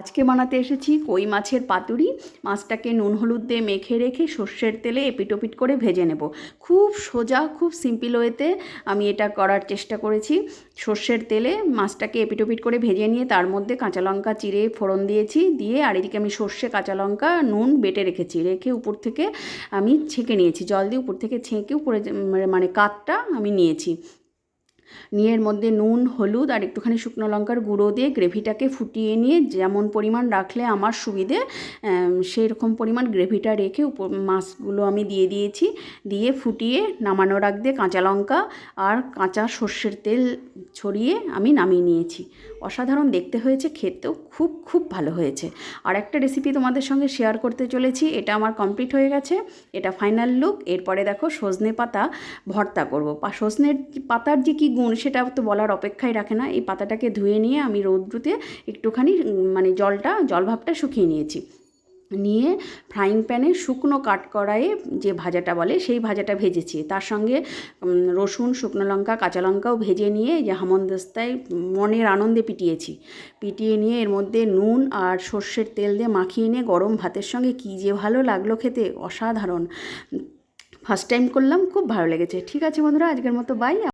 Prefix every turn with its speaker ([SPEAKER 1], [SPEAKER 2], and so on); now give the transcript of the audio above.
[SPEAKER 1] আজকে বানাতে এসেছি কই মাছের পাতুরি। মাছটাকে নুন হলুদ দিয়ে মেখে রেখে সর্ষের তেলে এপিটোপিট করে ভেজে নেব। খুব সোজা, খুব সিম্পল ওয়েতে আমি এটা করার চেষ্টা করেছি। সর্ষের তেলে মাছটাকে এপিটোপিট করে ভেজে নিয়ে তার মধ্যে কাঁচা লঙ্কা চিড়ে ফোড়ন দিয়েছি দিয়ে আর এদিকে আমি সর্ষে, কাঁচা লঙ্কা, নুন বেটে রেখেছি। রেখে উপর থেকে আমি ছেঁকে নিয়েছি। জল দিয়ে উপর থেকে ছেঁকে উপরে মানে কাতটা আমি নিয়েছি। নিয়ে এর মধ্যে নুন, হলুদ আর একটুখানি শুকনো লঙ্কার গুঁড়ো দিয়ে গ্রেভিটাকে ফুটিয়ে নিয়ে যেমন পরিমাণ রাখলে আমার সুবিধে সেই রকম পরিমাণ গ্রেভিটা রেখে উপর, মাছগুলো আমি দিয়ে দিয়েছি। দিয়ে ফুটিয়ে নামানোর আগ দিয়ে কাঁচা লঙ্কা আর কাঁচা সর্ষের তেল ছড়িয়ে আমি নামিয়ে নিয়েছি। অসাধারণ দেখতে হয়েছে, খেতেও খুব খুব ভালো হয়েছে। আর একটা রেসিপি তোমাদের সঙ্গে শেয়ার করতে চলেছি, এটা আমার কমপ্লিট হয়ে গেছে। এটা ফাইনাল লুক এরপরে দেখো সজনে পাতা ভর্তা করব। সজনের পাতার যে কী গুণ সেটা তো বলার অপেক্ষাই রাখে না। এই পাতাটাকে ধুয়ে নিয়ে আমি রৌদ্রুতে একটুখানি মানে জলটা, জলভাবটা শুকিয়ে নিয়েছি। নিয়ে ফ্রাইং প্যানে শুকনো কাট কড়াইয়ে যে ভাজাটা বলে সেই ভাজাটা ভেজেছি। তার সঙ্গে রসুন, শুকনো লঙ্কা, কাঁচা লঙ্কাও ভেজে নিয়ে যে হামনদস্তায় মনের আনন্দে পিটিয়েছি। পিটিয়ে নিয়ে এর মধ্যে নুন আর সর্ষের তেল দিয়ে মাখিয়ে নিয়ে গরম ভাতের সঙ্গে কী যে ভালো লাগল খেতে, অসাধারণ। ফার্স্ট টাইম করলাম, খুব ভালো লেগেছে। ঠিক আছে বন্ধুরা, আজকের মতো বাই